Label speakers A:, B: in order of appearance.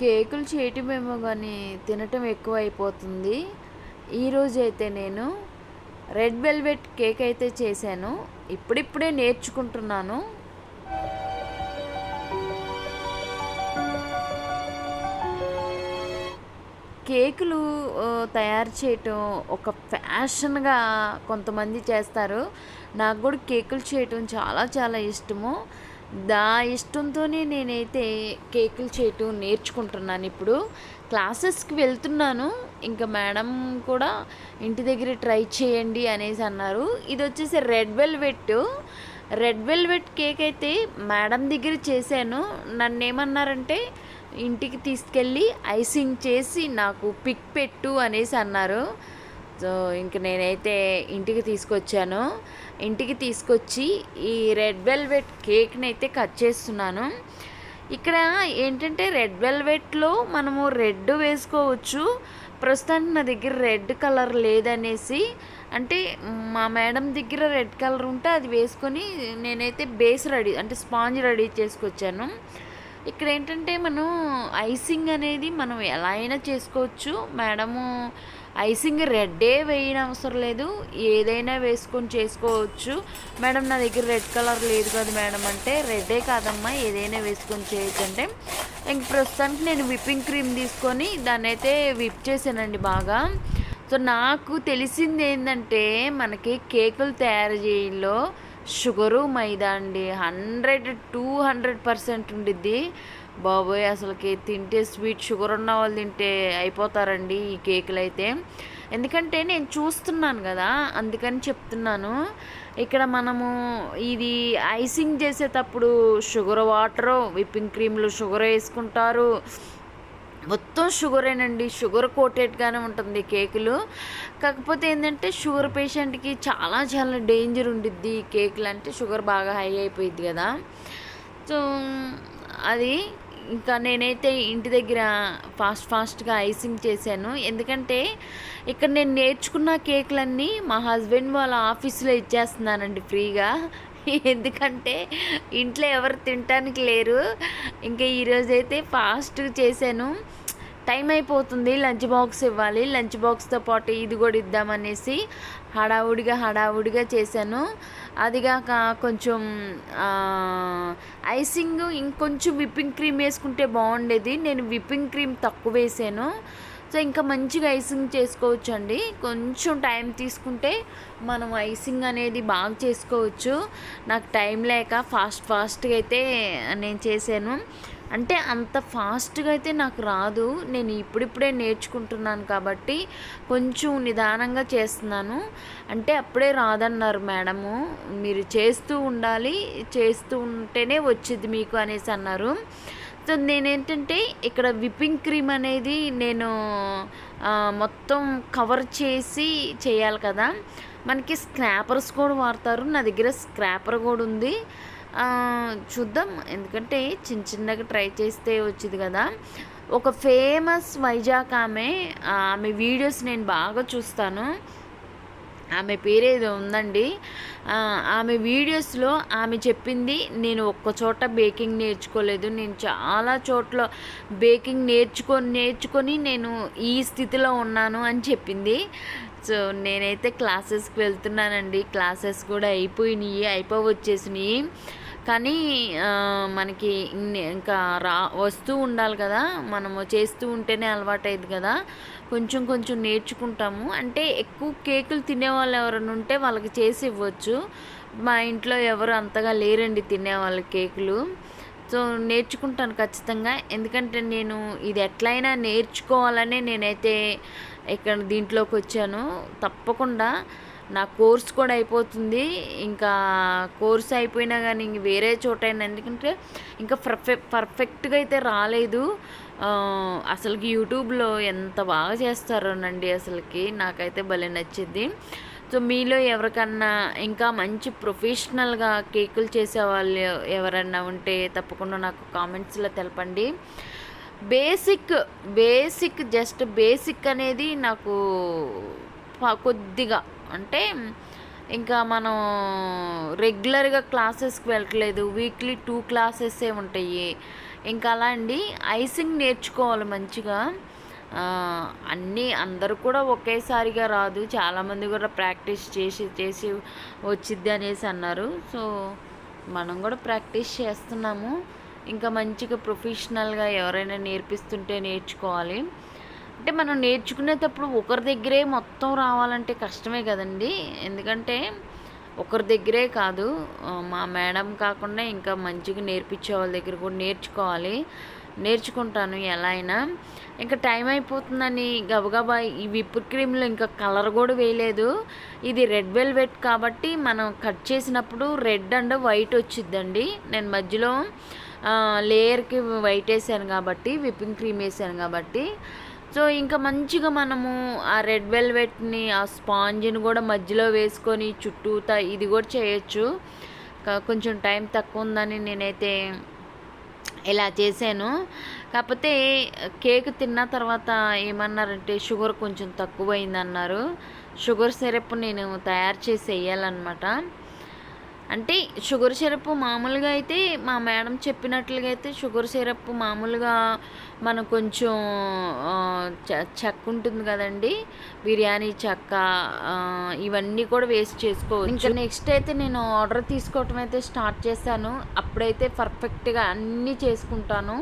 A: కేకులు చేయటమేమో కానీ తినటం ఎక్కువ అయిపోతుంది ఈరోజు అయితే నేను రెడ్ వెల్వెట్ కేక్ అయితే చేశాను. ఇప్పుడిప్పుడే నేర్చుకుంటున్నాను. కేకులు తయారు చేయటం ఒక ఫ్యాషన్గా కొంతమంది చేస్తారు. నాకు కూడా కేకులు చేయటం చాలా చాలా ఇష్టము. దా ఇష్టంతోనే నేనైతే కేకులు చేయటం నేర్చుకుంటున్నాను ఇప్పుడు. క్లాసెస్కి వెళ్తున్నాను. ఇంకా మేడం కూడా ఇంటి దగ్గర ట్రై చేయండి అనేసి అన్నారు. ఇది వచ్చేసి red velvet red velvet cake అయితే మేడం దగ్గర చేశాను. నన్ను ఏమన్నారంటే ఇంటికి తీసుకెళ్ళి ఐసింగ్ చేసి నాకు పిక్ పెట్టు అనేసి అన్నారు. సో ఇంక నేనైతే ఇంటికి తీసుకొచ్చాను. ఇంటికి తీసుకొచ్చి ఈ రెడ్ వెల్వెట్ కేక్ని అయితే కట్ చేస్తున్నాను. ఇక్కడ ఏంటంటే రెడ్ వెల్వెట్లో మనము రెడ్ వేసుకోవచ్చు. ప్రస్తుతానికి నా దగ్గర రెడ్ కలర్ లేదనేసి అంటే మా మేడం దగ్గర రెడ్ కలర్ ఉంటే అది వేసుకొని నేనైతే బేస్ రెడీ అంటే స్పాంజ్ రెడీ చేసుకొచ్చాను. ఇక్కడ ఏంటంటే మనం ఐసింగ్ అనేది మనం ఎలా అయినా చేసుకోవచ్చు. మేడము ఐసింగ్ రెడ్డే వేయని అవసరం లేదు. ఏదైనా వేసుకొని చేసుకోవచ్చు. మేడం నా దగ్గర రెడ్ కలర్ లేదు కదా మేడం అంటే రెడ్డే కాదమ్మా ఏదైనా వేసుకొని చేయొచ్చు అంటే ఇంక ప్రస్తుతానికి నేను విప్పింగ్ క్రీమ్ తీసుకొని దాన్ని అయితే విప్ చేశానండి బాగా. సో నాకు తెలిసింది ఏంటంటే మనకి కేకులు తయారు చేయడంలో షుగరు మైదా అండి. హండ్రెడ్ టూ హండ్రెడ్ పర్సెంట్ ఉండిద్ది. బాబోయ్ అసలుకి తింటే స్వీట్ షుగర్ ఉన్న వాళ్ళు తింటే అయిపోతారండి ఈ కేకులు అయితే ఎందుకంటే నేను చూస్తున్నాను కదా అందుకని చెప్తున్నాను. ఇక్కడ మనము ఇది ఐసింగ్ చేసేటప్పుడు షుగర్ వాటరు విప్పింగ్ క్రీమ్లు షుగర్ వేసుకుంటారు. మొత్తం షుగరేనండి షుగర్ కోటెడ్గానే ఉంటుంది కేకులు. కాకపోతే ఏంటంటే షుగర్ పేషెంట్కి చాలా చాలా డేంజర్ ఉండిద్ది ఈ కేకులు అంటే షుగర్ బాగా హై అయిపోయింది కదా. సో అది ఇంకా నేనైతే ఇంటి దగ్గర ఫాస్ట్ ఫాస్ట్గా ఐసింగ్ చేశాను. ఎందుకంటే ఇక్కడ నేను నేర్చుకున్న కేకులన్నీ మా హస్బెండ్ వాళ్ళ ఆఫీస్లో ఇచ్చేస్తున్నానండి ఫ్రీగా. ఎందుకంటే ఇంట్లో ఎవరు తినటానికి లేరు. ఇంకా ఈరోజు అయితే ఫాస్ట్గా చేశాను. టైం అయిపోతుంది. లంచ్ బాక్స్ ఇవ్వాలి. లంచ్ బాక్స్తో పాటు ఇది కూడా ఇద్దామనేసి హడావుడిగా హడావుడిగా చేశాను. అదిగాక కొంచెం ఐసింగ్ ఇంకొంచెం విప్పింగ్ క్రీమ్ వేసుకుంటే బాగుండేది. నేను విప్పింగ్ క్రీమ్ తక్కువ వేసాను. సో ఇంకా మంచిగా ఐసింగ్ చేసుకోవచ్చు అండి కొంచెం టైం తీసుకుంటే మనం ఐసింగ్ అనేది బాగా చేసుకోవచ్చు. నాకు టైం లేక ఫాస్ట్ ఫాస్ట్గా అయితే నేను చేశాను. అంటే అంత ఫాస్ట్గా అయితే నాకు రాదు. నేను ఇప్పుడిప్పుడే నేర్చుకుంటున్నాను కాబట్టి కొంచెం నిదానంగా చేస్తున్నాను. అంటే అప్పుడే రాదన్నారు మేడము మీరు చేస్తూ ఉండాలి చేస్తూ ఉంటేనే వచ్చింది మీకు అనేసి అన్నారు. సో నేనేంటంటే ఇక్కడ విప్పింగ్ క్రీమ్ అనేది నేను మొత్తం కవర్ చేసి చేయాలి కదా. మనకి స్క్రాపర్స్ కూడా వాడతారు. నా దగ్గర స్క్రాపర్ కూడా ఉంది. చూద్దాం. ఎందుకంటే చిన్న చిన్నగా ట్రై చేస్తే వచ్చింది కదా. ఒక ఫేమస్ వైజాగ్ ఆమె ఆమె వీడియోస్ నేను బాగా చూస్తాను. ఆమె పేరేదో ఉందండి. ఆమె వీడియోస్లో ఆమె చెప్పింది నేను ఒక్క చోట బేకింగ్ నేర్చుకోలేదు. నేను చాలా చోట్ల బేకింగ్ నేర్చుకొని నేర్చుకొని నేను ఈ స్థితిలో ఉన్నాను అని చెప్పింది. సో నేనైతే క్లాసెస్కి వెళ్తున్నానండి. క్లాసెస్ కూడా అయిపోయినాయి అయిపోవచ్చేసినాయి. కానీ మనకి ఇంకా రా వస్తూ ఉండాలి కదా. మనము చేస్తూ ఉంటేనే అలవాటైంది కదా. కొంచెం కొంచెం నేర్చుకుంటాము. అంటే ఎక్కువ కేకులు తినేవాళ్ళు ఎవరైనా ఉంటే వాళ్ళకి చేసి ఇవ్వచ్చు. మా ఇంట్లో ఎవరు అంతగా లేరండి తినేవాళ్ళు కేకులు. సో నేర్చుకుంటాను ఖచ్చితంగా. ఎందుకంటే నేను ఇది ఎట్లయినా నేర్చుకోవాలనే నేనైతే ఇక్కడ దీంట్లోకి వచ్చాను తప్పకుండా నా కోర్స్ కూడా అయిపోతుంది. ఇంకా కోర్స్ అయిపోయినా కానీ ఇంక వేరే చోట అయినా ఎందుకంటే ఇంకా పర్ఫెక్ట్ పర్ఫెక్ట్గా అయితే రాలేదు. అసలుకి యూట్యూబ్లో ఎంత బాగా చేస్తారోనండి అసలుకి. నాకైతే భలే నచ్చింది. సో మీలో ఎవరికన్నా ఇంకా మంచి ప్రొఫెషనల్గా కేకులు చేసే వాళ్ళు ఎవరన్నా ఉంటే తప్పకుండా నాకు కామెంట్స్లో తెలపండి. బేసిక్ బేసిక్ జస్ట్ బేసిక్ అనేది నాకు కొద్దిగా. అంటే ఇంకా మనం రెగ్యులర్గా క్లాసెస్కి వెళ్ళట్లేదు. వీక్లీ టూ క్లాసెస్సే ఉంటాయి. ఇంకా అలా అండి. ఐసింగ్ నేర్చుకోవాలి మంచిగా. అన్నీ అందరూ కూడా ఒకేసారిగా రాదు. చాలామంది కూడా ప్రాక్టీస్ చేసి చేసి వచ్చిద్ది అనేసి అన్నారు. సో మనం కూడా ప్రాక్టీస్ చేస్తున్నాము. ఇంకా మంచిగా ప్రొఫెషనల్గా ఎవరైనా నేర్పిస్తుంటే నేర్చుకోవాలి. అంటే మనం నేర్చుకునేటప్పుడు ఒకరి దగ్గరే మొత్తం రావాలంటే కష్టమే కదండి. ఎందుకంటే ఒకరి దగ్గరే కాదు మా మేడం కాకుండా ఇంకా మంచిగా నేర్పించే వాళ్ళ దగ్గర కూడా నేర్చుకోవాలి. నేర్చుకుంటాను ఎలా అయినా. ఇంకా టైం అయిపోతుందని గబగబా ఈ విప్ క్రీమ్లో ఇంకా కలర్ కూడా వేయలేదు. ఇది రెడ్ వెల్వెట్ కాబట్టి మనం కట్ చేసినప్పుడు రెడ్ అండ్ వైట్ వచ్చిద్దండి. నేను మధ్యలో లేయర్కి వైట్ వేసాను కాబట్టి విప్పింగ్ క్రీమ్ వేసాను కాబట్టి. సో ఇంకా మంచిగా మనము ఆ రెడ్ వెల్వెట్ని ఆ స్పాంజ్ని కూడా మధ్యలో వేసుకొని చుట్టూతా ఇది కూడా చేయొచ్చు. కొంచెం టైం తక్కువ ఉందని నేనైతే ఇలా చేశాను. కాకపోతే కేక్ తిన్న తర్వాత ఏమన్నారంటే షుగర్ కొంచెం తక్కువైందన్నారు. షుగర్ సిరప్ నేను తయారు చేసి వేయాలన్నమాట. అంటే షుగర్ సిరప్ మామూలుగా అయితే మా మేడం చెప్పినట్లుగా అయితే షుగర్ సిరప్ మామూలుగా మనం కొంచెం చెక్క ఉంటుంది కదండి. బిర్యానీ చెక్క ఇవన్నీ కూడా వేస్ట్ చేసుకోవచ్చు. ఇంకా నెక్స్ట్ అయితే నేను ఆర్డర్ తీసుకోవటం అయితే స్టార్ట్ చేశాను. అప్పుడైతే పర్ఫెక్ట్గా అన్నీ చేసుకుంటాను.